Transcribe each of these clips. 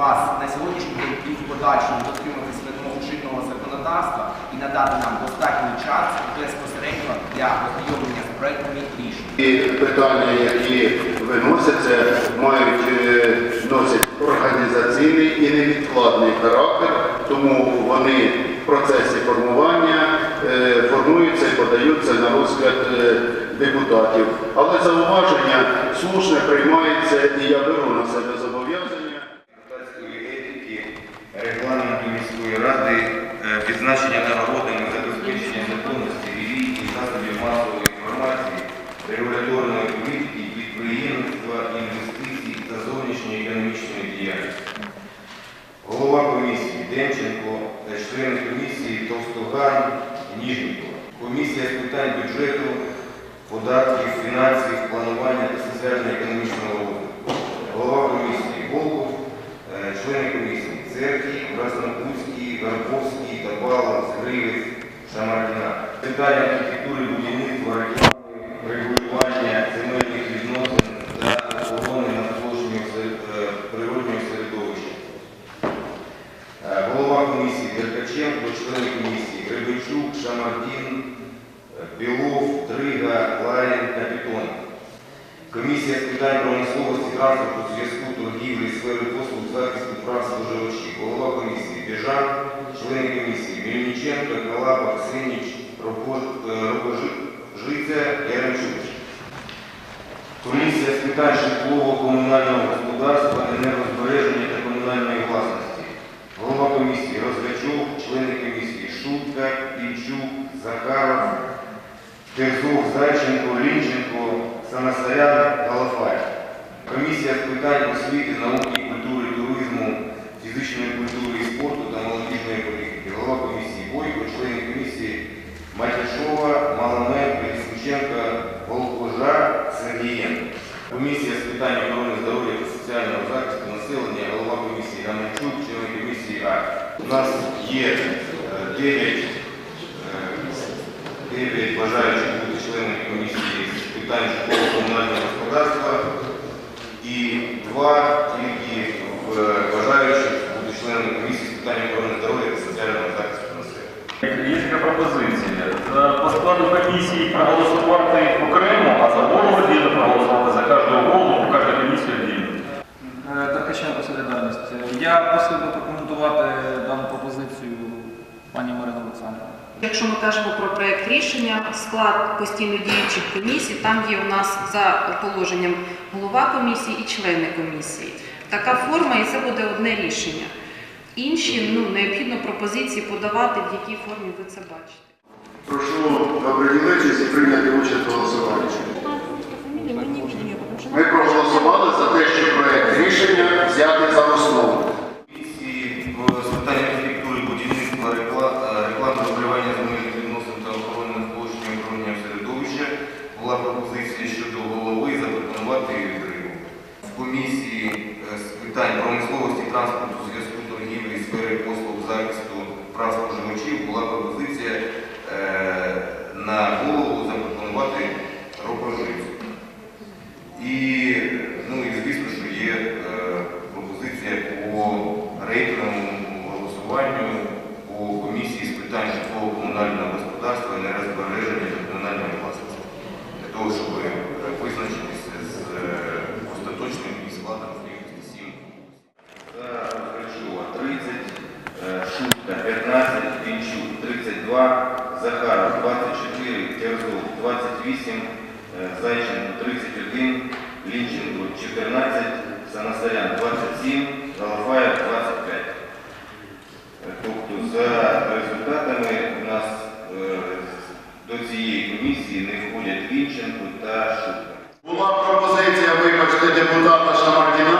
вас на сьогоднішній день і в подальшому дотримуватись вимог чинного законодавства і надати нам достатній час безпосередньо для ознайомлення з проектами рішень. І питання, які виносяться, мають е, носять організаційний і невідкладний характер, тому вони в процесі формування е, формуються і подаються на розгляд е, депутатів. Але зауваження слушне приймається, і я беру на себе зобов'язання. Seguro turno. Комісії Деркаченко, члени комісії Гребенчук, Шамардін, е, Білов, Дрига, Ларін, Капітон. Комісія з питань промисловості, транспорту, зв'язку, торгівлі, сфери послуг, захисту прав споживачів. Голова комісії Біжан, члени комісії Мельниченко, Калаба, Ксеніч, Рогожиця, Яремчук. Комісія з питань житлово-комунального господарства, енергозбереження та комунальної власності. Комісії Розгачов, члени комісії Шутка, Пінчук, Захаров, Терзов, Зайченко, Лінченко, Санасарян, Галафай. Комісія з питань освіти, науки, культури, туризму, фізичної культури і спорту та молодіжної політики. Голова комісії Бойко, члени комісії Матяшова, Маламен, Лісниченко, Волкожа, Сергієнко. Комісія з питань охорони здоров'я та соціального захисту населення, голова комісії Гаменчук, члени комісії А. У нас є 9 9 бажаючих бути членами комісії з питань житлово-комунального господарства і два тільки е, бажаючих бути членами комісії з питань охорони здоров'я та соціального захисту населення. Є така пропозиція. За- По складу комісії проголосувати окремо, а за голову віддільно проголосувати за кожного голову, кожну комісію віддільно. Е, Торкаченко солідарність. Я просив би прокоментувати дану пропозицію пані Марина Олександрівна. Якщо ми кажемо про проект рішення, склад постійно діючих комісій, там є у нас за положенням голова комісії і члени комісії. Така форма, і це буде одне рішення. Інші ну, необхідно пропозиції подавати, в якій формі ви це бачите. Прошу оприділитись і прийняти участь в голосуванні. Ми проголосували за те, що проект рішення взяти за основу. Комісії з питань архітектури, будівництва, рекла- е, реклами, регулювання земельних відносин та охорони навколишнього охоронення середовища була пропозиція щодо голови запропонувати Григу. В комісії е, з питань промисловості, транспорту, зв'язку, торгівлі, сфери послуг, захисту прав споживачів була пропозиція е, на голову запропонувати Рокожицю. І, ну, і звісно, що є е, пропозиція по рейтинговому голосуванню по комісії з питань житлово-комунального господарства, енергозбереження та комунальної власності, для того, щоб е, визначитися з е, остаточним її складом в кількості 7 За Гречова 30, е, Шутка 15, Вінчук 32, Захаров 24, Терзов 28, е, Зайченко 31, Лінченко 14, Санастарян 27, Галафаєв 25. Е, Тобто за результатами у нас е, до цієї комісії не входять Вінченко та Шутка. Була пропозиція, вибачте, депутата Шамардіна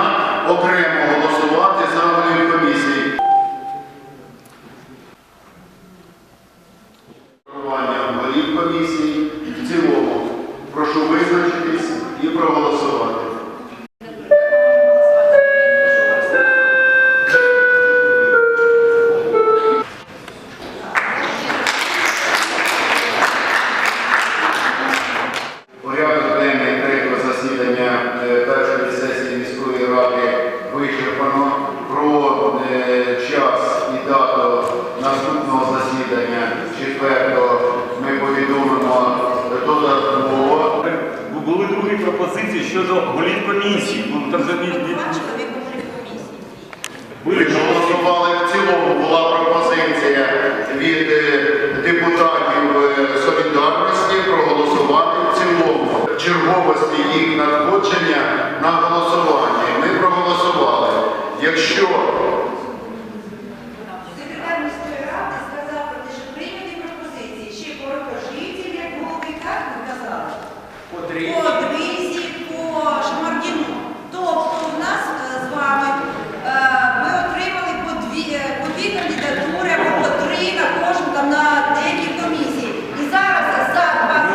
пропозиції щодо голів комісії. Ну, Там же ні, ні, ні. Проголосували в цілому. Була пропозиція від е, депутатів е, солідарності проголосувати в цілому. Черговості їх надходження на голосування. Ми проголосували. Якщо Секретар міської ради сказав про те, що прийняті пропозиції ще по рукожителі, як голови, так ви казали? По По три. Дризі, по Шамардіну. Тобто у нас е, з вами е, ми отримали по дві, е, по дві кандидатури або по три на кожну там на деякі комісії. І зараз за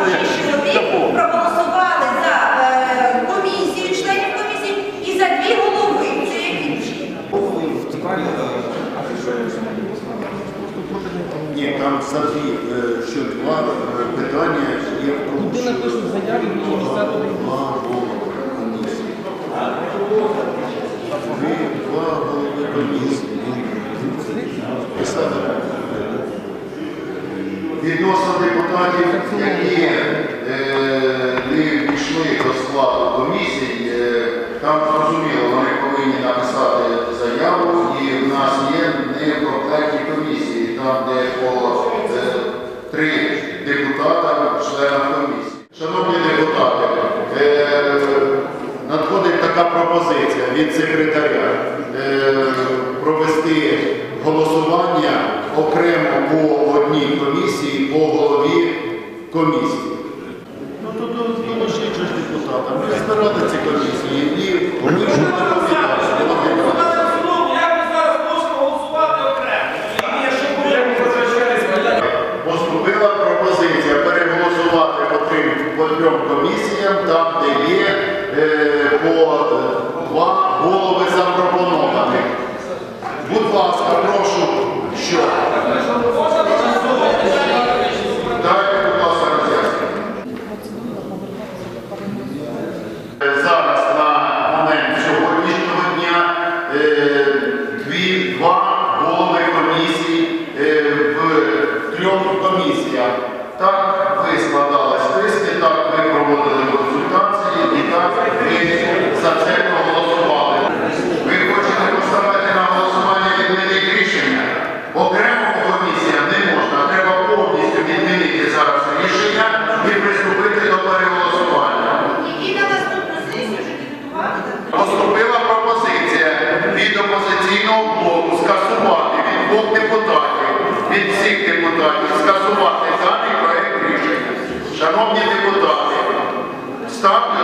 26 чоловік проголосували за е, комісію, членів комісії і за дві голови. Це яким чином? ні, там взагалі е, що два е, питання є в тому, що два голови комісії. Ви два голови комісії. Писали. Відносно депутатів, які е, не війшли до складу комісії, е, там зрозуміло, вони повинні написати заяву, і в нас є не в комплекті комісії, там де по е, три депутата, члена комісії. Шановні депутати, е, надходить така пропозиція від секретаря е, провести голосування окремо по одній комісії, по голові комісії. Ну то долучіть же ж депутата. Ми збирали ці комісії і вони ж не. Поступила пропозиція переголосувати по трьом, комісіям, там, де є е, по е, два голови запропонованих. Будь ласка, прошу, що? Дайте, будь ласка, роз'яснення. Е, Зараз на момент сьогоднішнього дня е, дві, два голови комісій е, в трьох комісіях. Так ви складали списки, так ви проводили консультації і так ви за це проголосували. Ви хочете поставити на голосування відмінити рішення? Окремо по комісіям не можна. Треба повністю відмінити зараз рішення і приступити до переголосування. Які на наступну сесію вже підготувати? Поступила пропозиція від опозиційного блоку скасувати від двох депутатів, від всіх депутатів, скасувати даний проект рішення. Шановні депутати, ставлю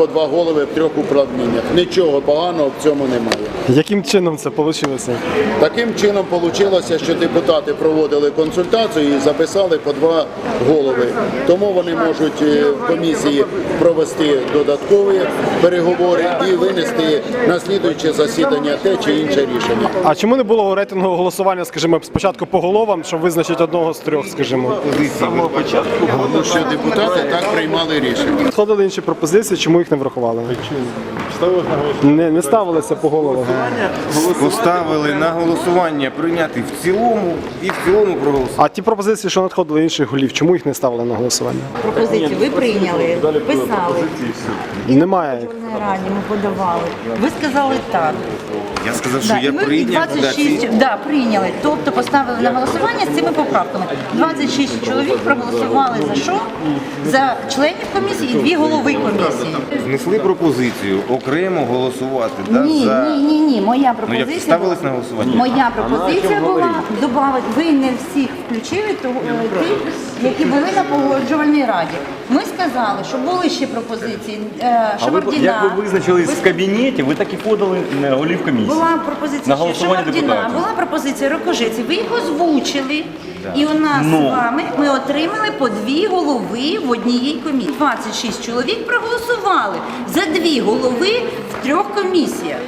по два голови в трьох управліннях. Нічого поганого в цьому немає. Яким чином це вийшло? Таким чином вийшло, що депутати проводили консультацію і записали по два голови. Тому вони можуть е, в комісії провести додаткові переговори і винести на слідуюче засідання те чи інше рішення. А чому не було рейтингового голосування, скажімо, спочатку по головам, щоб визначити одного з трьох, скажімо? Тому що депутати так приймали рішення. Сходили інші пропозиції, чому їх не врахували? Не, не ставилися по головах. Поставили на голосування прийняти в цілому і в цілому проголосувати. А ті пропозиції, що надходили інших голів, чому їх не ставили на голосування? Пропозиції ви прийняли, писали. Немає. Ми подавали. Ви сказали так. Я сказав, що Да, я і ми прийняв да, 26 да, прийняли. Тобто поставили на голосування з цими поправками. 26 чоловік проголосували за що? За членів комісії і дві голови комісії. внесли пропозицію окремо голосувати. да, Ні, за... ні, ні, ні. Моя Ну пропозиція. ставились була- на голосування? Моя пропозиція була додати, ви не всіх включили, того е, тих, які були на погоджувальній раді. Ми сказали, що були ще пропозиції е, Шабардіна. як ви визначились Ви в кабінеті, ви так і подали голів комісії. Була пропозиція На Шабардіна, була пропозиція Рокожиці. Ви їх озвучили. І у нас Ну. з вами ми отримали по дві голови в одній комісії. 26 чоловік проголосували. за дві голови в трьох комісіях.